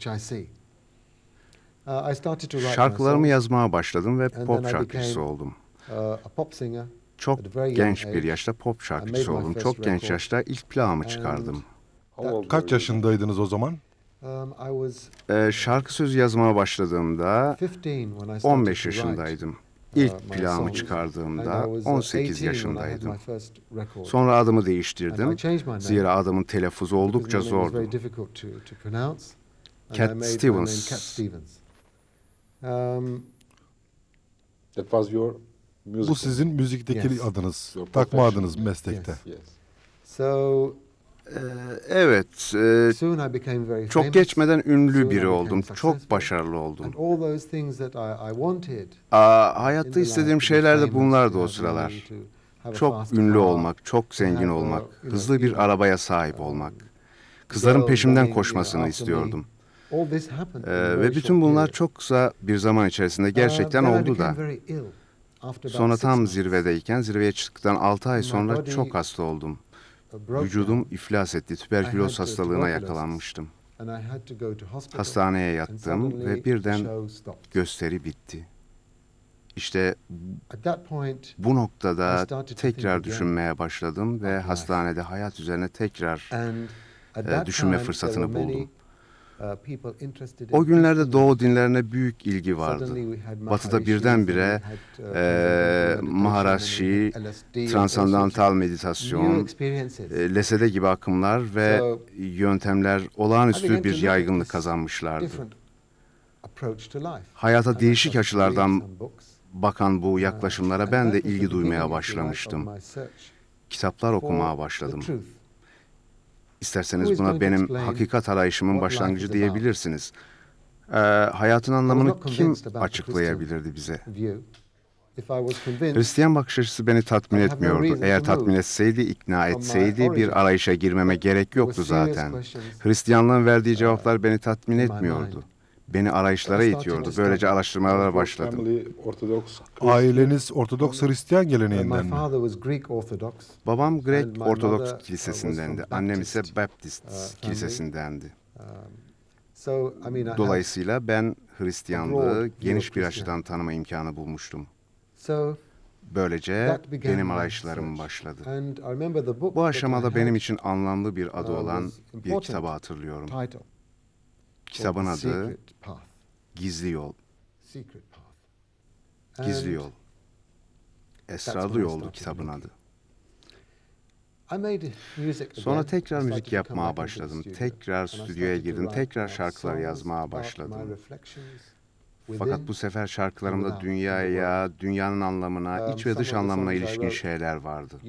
which I see. Uh, I started to write Şarkılarımı songs, yazmaya başladım ve pop I şarkıcısı became- oldum. uh, a pop singer. Çok genç bir yaşta pop şarkıcısı oldum. Çok genç yaşta ilk plağımı çıkardım. Kaç yaşındaydınız o zaman? Um, I was Ee, şarkı sözü yazmaya başladığımda 15 when I started 15 to write, yaşındaydım. uh, İlk plağımı çıkardığımda I was, uh, 18 18 when I had yaşındaydım. Sonra adımı değiştirdim. Zira adımın telaffuzu oldukça zordu. Pronounce. And Cat I made Stevens. My name Cat Stevens. Um, That was your music. Bu sizin müzikteki Yes. adınız, Your takma profession. adınız meslekte. Yes. Yes. so Ee, evet, e, soon I became very çok famous. geçmeden ünlü biri oldum. Çok başarılı oldum. And all those things that I, I wanted. Aa, in hayatta the life, istediğim to be şeyler de famous, bunlardı o sıralar. money, to have a Çok fast ünlü car, olmak, çok zengin olmak, hızlı bir arabaya sahip um, olmak. Kızların girl peşimden koşmasını istiyordum. Ee, ve bütün bunlar çok kısa bir zaman içerisinde gerçekten then I oldu da. Sonra tam zirvedeyken, zirveye çıktıktan 6 ay sonra çok hasta oldum. Vücudum iflas etti. Tüberküloz hastalığına yakalanmıştım. Hastaneye yattım ve birden gösteri bitti. İşte bu noktada tekrar düşünmeye başladım ve hastanede hayat üzerine tekrar e, düşünme fırsatını buldum. uh, people interested in O günlerde Doğu dinlerine büyük ilgi vardı. Batı'da birdenbire, uh, and all Transandantal meditasyon, e, lesede gibi akımlar ve yöntemler olağanüstü bir yaygınlık kazanmışlardı. Hayata değişik açılardan bakan bu Uh, yaklaşımlara ben de ilgi duymaya başlamıştım. Kitaplar okumaya başladım. İsterseniz is buna benim hakikat arayışımın başlangıcı diyebilirsiniz. Ee, hayatın anlamını kim açıklayabilirdi bize? Hristiyan bakış açısı beni tatmin etmiyordu. Eğer tatmin etseydi, ikna etseydi bir arayışa girmeme gerek yoktu zaten. Hristiyanlığın verdiği uh, cevaplar beni tatmin etmiyordu. Beni arayışlara itiyordu. Böylece araştırmalara başladım. Aileniz Ortodoks Hristiyan geleneğinden mi? Babam Grek Ortodoks uh, kilisesindendi. Annem ise Baptist, uh, kilisesindendi. Um, Dolayısıyla ben Hristiyanlığı geniş bir açıdan tanıma imkanı bulmuştum. Böylece benim arayışlarım başladı. Bu aşamada benim için anlamlı bir adı uh, olan bir kitabı hatırlıyorum. Kitabın adı. Gizli Yol. Gizli Yol. Esrarlı Yoldu kitabın adı. Sonra tekrar müzik yapmaya başladım. Tekrar stüdyoya girdim. Tekrar şarkılar yazmaya başladım. Fakat bu sefer şarkılarımda dünyaya, dünyanın anlamına, Um, iç ve some dış anlamına ilişkin şeyler vardı.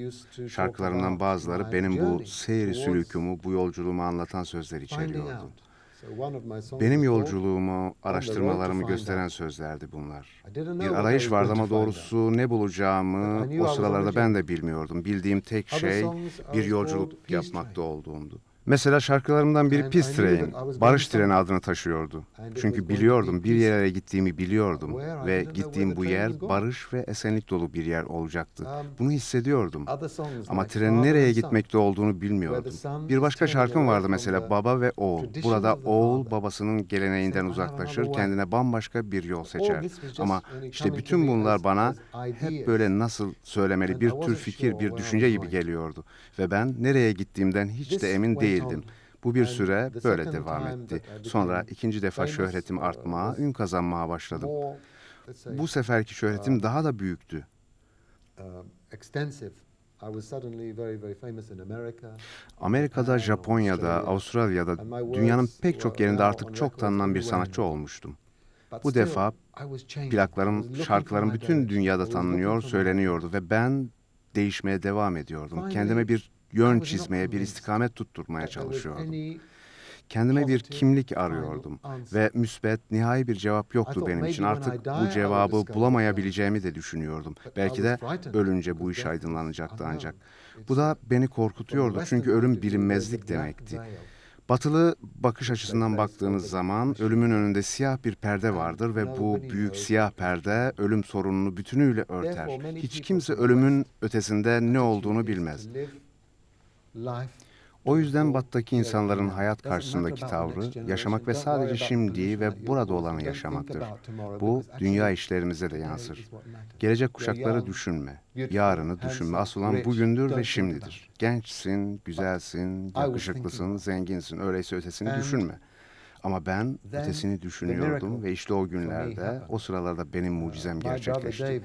Şarkılarımdan bazıları benim bu seyri sülükümü, bu yolculuğumu anlatan sözler içeriyordu. Benim yolculuğumu, araştırmalarımı gösteren sözlerdi bunlar. Bir arayış vardı ama doğrusu ne bulacağımı o sıralarda ben de bilmiyordum. Bildiğim tek şey bir yolculuk yapmakta olduğumdu. Mesela şarkılarımdan biri Peace Train, Barış Treni adını taşıyordu. Çünkü biliyordum, bir yere gittiğimi biliyordum ve gittiğim bu yer barış ve esenlik dolu bir yer olacaktı. Bunu hissediyordum. Ama Father nereye gitmekte olduğunu bilmiyordum. Bir başka şarkım vardı mesela baba ve oğul. Burada oğul babasının geleneğinden Saying, "I have uzaklaşır, another way." kendine bambaşka bir yol seçer. Ama işte bütün bunlar bana hep böyle nasıl söylemeli bir tür fikir, bir düşünce gibi geliyordu. Ve ben nereye gittiğimden hiç de emin went değildim. Bu bir süre böyle devam etti. Sonra ikinci defa şöhretim uh, artmaya, ün kazanmaya başladım. Bu seferki şöhretim uh, daha da büyüktü. America. Amerika'da, Japonya'da. Avustralya'da, dünyanın pek çok yerinde artık çok tanınan bir sanatçı olmuştum. Bu defa Plaklarım, şarkılarım bütün dünyada tanınıyor, söyleniyordu ve ben değişmeye devam ediyordum. Kendime bir yön çizmeye, bir istikamet tutturmaya çalışıyordum. Kendime bir kimlik arıyordum ve müsbet, nihai bir cevap yoktu benim için. Artık bu cevabı bulamayabileceğimi de düşünüyordum. Belki de ölünce bu iş aydınlanacaktı ancak. Bu da beni korkutuyordu çünkü ölüm bilinmezlik demekti. Batılı bakış açısından baktığınız zaman ölümün önünde siyah bir perde vardır ve bu büyük siyah perde ölüm sorununu bütünüyle örter. Hiç kimse ölümün ötesinde ne olduğunu bilmez. O yüzden Batı'daki insanların hayat karşısındaki tavrı, yaşamak ve sadece şimdi ve burada olanı yaşamaktır. Bu, dünya işlerimize de yansır. Gelecek kuşakları düşünme, yarını düşünme. Asıl olan bugündür ve şimdidir. Gençsin, güzelsin, yakışıklısın, zenginsin. Öyleyse ötesini düşünme. Ama ben ötesini düşünüyordum ve işte o günlerde, o sıralarda benim mucizem gerçekleşti.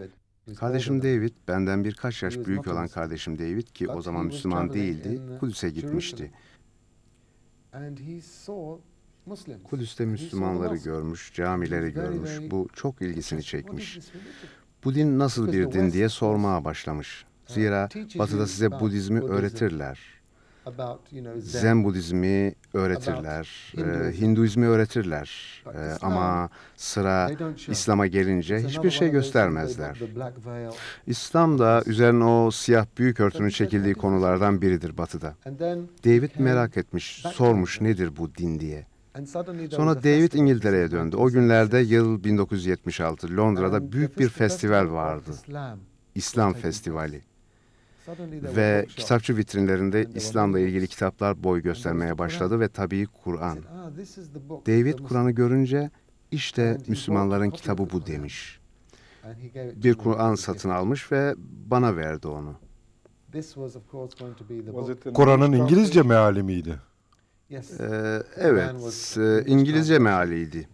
Kardeşim David, benden birkaç yaş büyük olan kardeşim David ki o zaman Müslüman değildi, Kudüs'e gitmişti. Kudüs'te Müslümanları görmüş, camileri görmüş. Bu çok ilgisini çekmiş. Bu din nasıl bir din diye sormaya başlamış. Zira Batı'da size Budizmi öğretirler. Zen Budizmi öğretirler, e, Hinduizmi öğretirler. E, ama sıra İslam'a gelince hiçbir şey göstermezler. İslam da üzerine o siyah büyük örtünün çekildiği konulardan biridir Batı'da. David merak etmiş, sormuş nedir bu din diye. Sonra David İngiltere'ye döndü. O günlerde yıl 1976 Londra'da büyük bir festival vardı. İslam Festivali. Ve kitapçı vitrinlerinde İslam'la ilgili kitaplar boy göstermeye başladı ve tabii Kur'an. David Kur'an'ı görünce işte Müslümanların kitabı bu demiş. Bir Kur'an satın almış ve bana verdi onu. Kur'an'ın İngilizce meali miydi? Ee, evet, e, İngilizce mealiydi.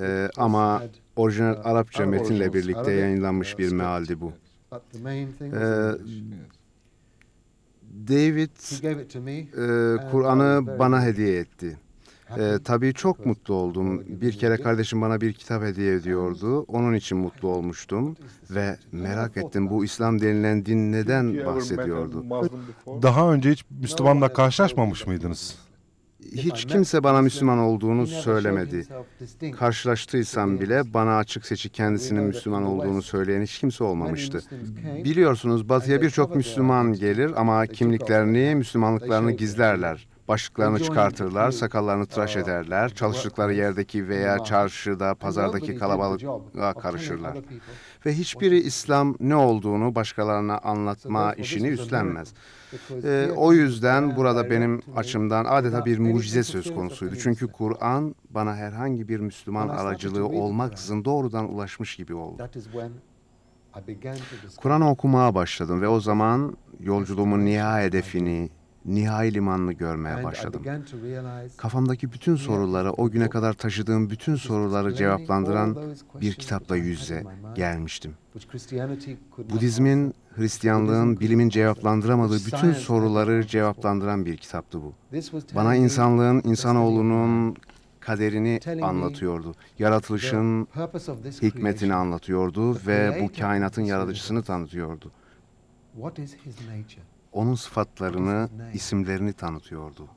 Ee, ama orijinal Arapça metinle birlikte yayınlanmış bir mealdi bu. Ee, David e, Kur'an'ı bana hediye etti. Ee, tabii çok mutlu oldum. Bir kere kardeşim bana bir kitap hediye ediyordu. Onun için mutlu olmuştum. Ve merak ettim bu İslam denilen din neden bahsediyordu? Daha önce hiç Müslümanla karşılaşmamış mıydınız? Hiç kimse bana Müslüman olduğunu söylemedi. Karşılaştıysam bile bana açık seçik kendisinin Müslüman olduğunu söyleyen hiç kimse olmamıştı. Biliyorsunuz batıya birçok Müslüman gelir ama kimliklerini, Müslümanlıklarını gizlerler. Başlıklarını çıkartırlar, sakallarını tıraş ederler, çalıştıkları yerdeki veya çarşıda, pazardaki kalabalığa karışırlar. Ve hiçbiri İslam ne olduğunu başkalarına anlatma işini üstlenmez. Ee, o yüzden burada benim açımdan adeta bir mucize söz konusuydu. Çünkü Kur'an bana herhangi bir Müslüman aracılığı olmaksızın doğrudan ulaşmış gibi oldu. Kur'an okumaya başladım ve o zaman yolculuğumun nihai hedefini, nihai limanını görmeye başladım. Kafamdaki bütün soruları, o güne kadar taşıdığım bütün soruları cevaplandıran bir kitapla yüz yüze gelmiştim. Budizmin, Hristiyanlığın, bilimin cevaplandıramadığı bütün soruları cevaplandıran bir kitaptı bu. Bana insanlığın, insanoğlunun kaderini anlatıyordu. Yaratılışın hikmetini anlatıyordu ve bu kainatın yaratıcısını tanıtıyordu. Onun sıfatlarını, isimlerini tanıtıyordu.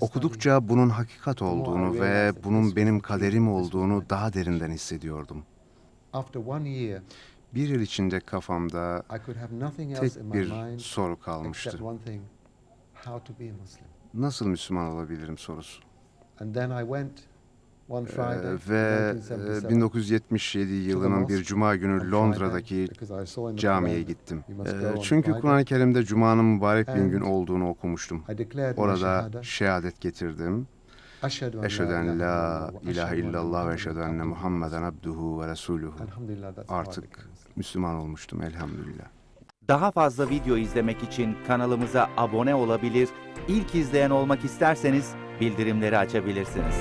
Okudukça bunun hakikat olduğunu ve bunun benim kaderim olduğunu daha derinden hissediyordum. Bir yıl içinde kafamda tek bir soru kalmıştı. Nasıl Müslüman olabilirim sorusu. Ee, ve e, 1977 yılının bir cuma günü Londra'daki camiye gittim. Ee, çünkü Kur'an-ı Kerim'de Cuma'nın mübarek bir gün olduğunu okumuştum. Orada şehadet getirdim. Eşhedü en la ilahe illallah ve eşhedü enne Muhammeden abduhu ve resuluhu. Artık Müslüman olmuştum elhamdülillah. Daha fazla video izlemek için kanalımıza abone olabilir, ilk izleyen olmak isterseniz bildirimleri açabilirsiniz.